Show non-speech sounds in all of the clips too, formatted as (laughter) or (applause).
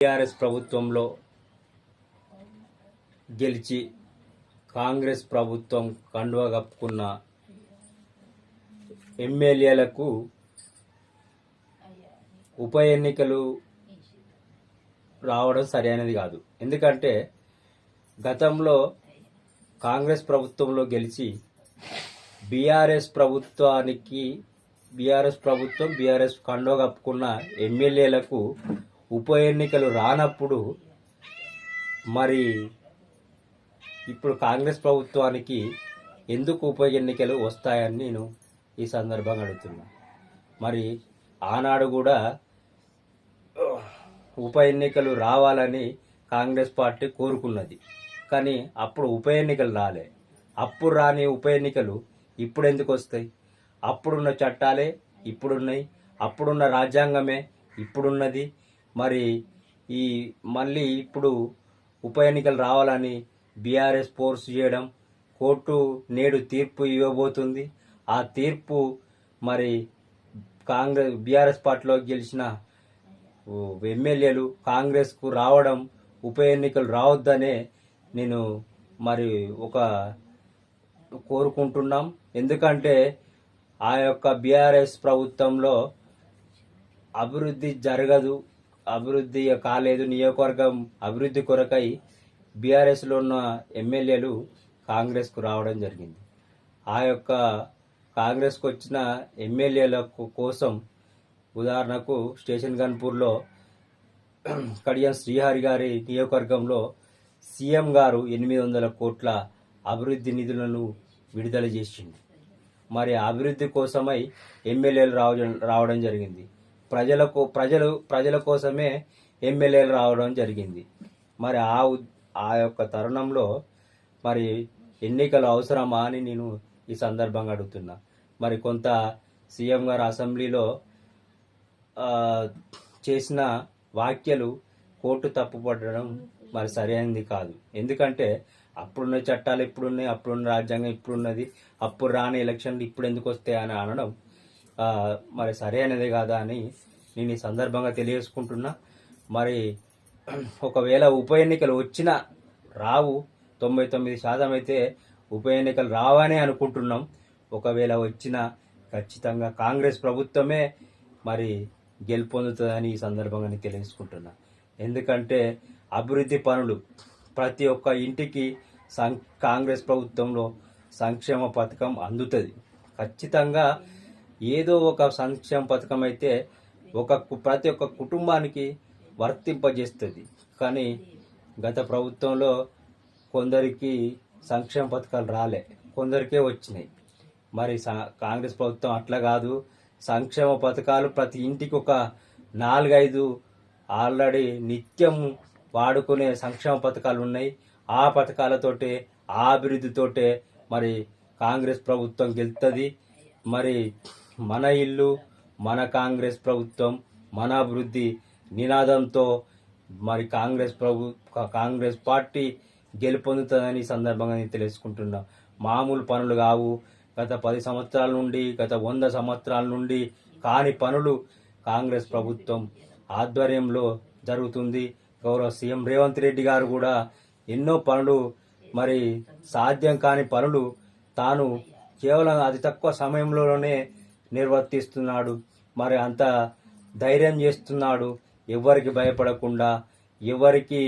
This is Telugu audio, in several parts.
టీఆర్ఎస్ ప్రభుత్వంలో గెలిచి కాంగ్రెస్ ప్రభుత్వం కండువ కప్పుకున్న ఎమ్మెల్యేలకు ఉప ఎన్నికలు రావడం సరైనది కాదు. ఎందుకంటే గతంలో కాంగ్రెస్ ప్రభుత్వంలో గెలిచి బీఆర్ఎస్ ప్రభుత్వానికి బీఆర్ఎస్ ప్రభుత్వం బీఆర్ఎస్ కండో కప్పుకున్న ఎమ్మెల్యేలకు ఉప ఎన్నికలు రానప్పుడు మరి ఇప్పుడు కాంగ్రెస్ ప్రభుత్వానికి ఎందుకు ఉప ఎన్నికలు వస్తాయని నేను ఈ సందర్భంగా అడుగుతున్నా. మరి ఆనాడు కూడా ఉప ఎన్నికలు రావాలని కాంగ్రెస్ పార్టీ కోరుకున్నది. కానీ అప్పుడు ఉప ఎన్నికలు రాలే. అప్పుడు రాని ఉప ఎన్నికలు ఇప్పుడు ఎందుకు వస్తాయి? అప్పుడున్న చట్టాలే ఇప్పుడున్నాయి. అప్పుడున్న రాజ్యాంగమే ఇప్పుడున్నది. మరి ఈ మళ్ళీ ఇప్పుడు ఉప ఎన్నికలు రావాలని బీఆర్ఎస్ ఫోర్స్ చేయడం కోర్టు నేడు తీర్పు ఇవ్వబోతుంది. ఆ తీర్పు మరి కాంగ్రెస్ బీఆర్ఎస్ పార్టీలో గెలిచిన ఎమ్మెల్యేలు కాంగ్రెస్కు రావడం ఉప ఎన్నికలు రావద్దనే నేను మరి ఒక కోరుకుంటున్నాం. ఎందుకంటే ఆ యొక్క బీఆర్ఎస్ ప్రభుత్వంలో అభివృద్ధి జరగదు అభివృద్ధి కాలేదు. నియోజకవర్గం అభివృద్ధి కొరకై బీఆర్ఎస్లో ఉన్న ఎమ్మెల్యేలు కాంగ్రెస్కు రావడం జరిగింది. ఆ యొక్క కాంగ్రెస్కు వచ్చిన ఎమ్మెల్యేల కోసం ఉదాహరణకు స్టేషన్ గన్పూర్లో (clears throat) కడియం శ్రీహరి గారి నియోజకవర్గంలో సీఎం గారు ఎనిమిది వందల కోట్ల అభివృద్ధి నిధులను విడుదల చేసింది. మరి అభివృద్ధి కోసమై ఎమ్మెల్యేలు రావడం రావడం జరిగింది. ప్రజలకు ప్రజలు ప్రజల కోసమే ఎమ్మెల్యేలు రావడం జరిగింది. మరి ఆ ఆ యొక్క తరుణంలో మరి ఎన్నికలు అవసరమా అని నేను ఈ సందర్భంగా అడుగుతున్నా. మరి కొంత సీఎం గారు అసెంబ్లీలో చేసిన వ్యాఖ్యలు కోర్టు తప్పుపడడం మరి సరైనది కాదు. ఎందుకంటే అప్పుడున్న చట్టాలు ఇప్పుడున్నాయి అప్పుడున్న రాజ్యాంగం ఇప్పుడున్నది అప్పుడు రాని ఎలక్షన్లు ఇప్పుడు ఎందుకు వస్తాయి అని అనడం మరి సరైనది కాదా అని నేను ఈ సందర్భంగా తెలియజేసుకుంటున్నా. మరి ఒకవేళ ఉప ఎన్నికలు వచ్చినా రావు తొంభై తొమ్మిది శాతం అయితే ఉప ఎన్నికలు రావనే అనుకుంటున్నాం. ఒకవేళ వచ్చినా ఖచ్చితంగా కాంగ్రెస్ ప్రభుత్వమే మరి గెలుపొందుతుందని ఈ సందర్భంగా నేను తెలియజేసుకుంటున్నా. ఎందుకంటే అభివృద్ధి పనులు ప్రతి ఒక్క ఇంటికి సం కాంగ్రెస్ ప్రభుత్వంలో సంక్షేమ పథకం అందుతుంది. ఖచ్చితంగా ఏదో ఒక సంక్షేమ పథకం అయితే ఒక కు- ప్రతి ఒక్క కుటుంబానికి వర్తింపజేస్తుంది. కానీ గత ప్రభుత్వంలో కొందరికి సంక్షేమ పథకాలు రాలే. కొందరికే వచ్చినాయి. మరి సా- కాంగ్రెస్ ప్రభుత్వం అట్లా కాదు. సంక్షేమ పథకాలు ప్రతి ఇంటికి ఒక నాలుగైదు ఆల్రెడీ నిత్యం వాడుకునే సంక్షేమ పథకాలు ఉన్నాయి. ఆ పథకాలతోటే ఆ అభివృద్ధితోటే మరి కాంగ్రెస్ ప్రభుత్వం గెలుతుంది మరి మన ఇల్లు మన కాంగ్రెస్ ప్రభుత్వం మన అభివృద్ధి నినాదంతో మరి కాంగ్రెస్ ప్రభు కాంగ్రెస్ పార్టీ గెలుపొందుతుందని సందర్భంగా నేను తెలుసుకుంటున్నా. మామూలు పనులు కావు. గత పది సంవత్సరాల నుండి గత వంద సంవత్సరాల నుండి కాని పనులు కాంగ్రెస్ ప్రభుత్వం ఆధ్వర్యంలో జరుగుతుంది. గౌరవ సీఎం రేవంత్ రెడ్డి గారు కూడా ఎన్నో పనులు మరి సాధ్యం కాని పనులు తాను కేవలం అతి తక్కువ సమయంలోనే నిర్వర్తిస్తున్నాడు. మరి అంత ధైర్యం చేస్తున్నాడు. ఎవరికి భయపడకుండా ఎవరికి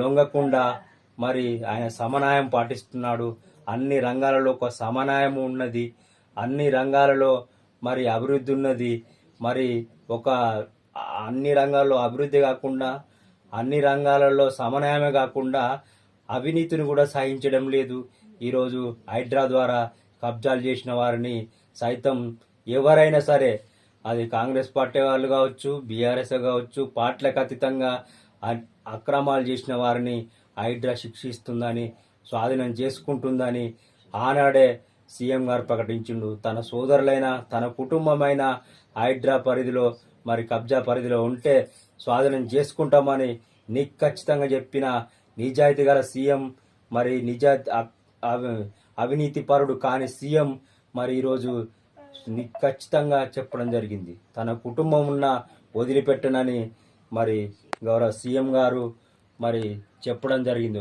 లొంగకుండా మరి ఆయన సమన్వయం పాటిస్తున్నాడు. అన్ని రంగాలలో ఒక సమన్వయం ఉన్నది. అన్ని రంగాలలో మరి అభివృద్ధి ఉన్నది. మరి ఒక అన్ని రంగాల్లో అభివృద్ధి కాకుండా అన్ని రంగాలలో సమన్వయమే కాకుండా అవినీతిని కూడా సహించడం లేదు. ఈరోజు హైడ్రా ద్వారా కబ్జాలు చేసిన వారిని సైతం ఎవరైనా సరే అది కాంగ్రెస్ పార్టీ వాళ్ళు కావచ్చు బీఆర్ఎస్ కావచ్చు పార్టీలకు అతీతంగా అక్రమాలు చేసిన వారిని హైడ్రా శిక్షిస్తుందని స్వాధీనం చేసుకుంటుందని ఆనాడే సీఎం గారు ప్రకటించిండు. తన సోదరులైన తన కుటుంబమైన హైడ్రా పరిధిలో మరి కబ్జా పరిధిలో ఉంటే స్వాధీనం చేసుకుంటామని నీకు ఖచ్చితంగా చెప్పిన నిజాయితీ గల సీఎం మరి నిజాయితీ అవినీతిపరుడు అవినీతి పరుడు కాని సీఎం మరి ఈరోజు ఖచ్చితంగా చెప్పడం జరిగింది. తన కుటుంబం ఉన్న వదిలిపెట్టనని మరి గౌరవ సీఎం గారు మరి చెప్పడం జరిగింది.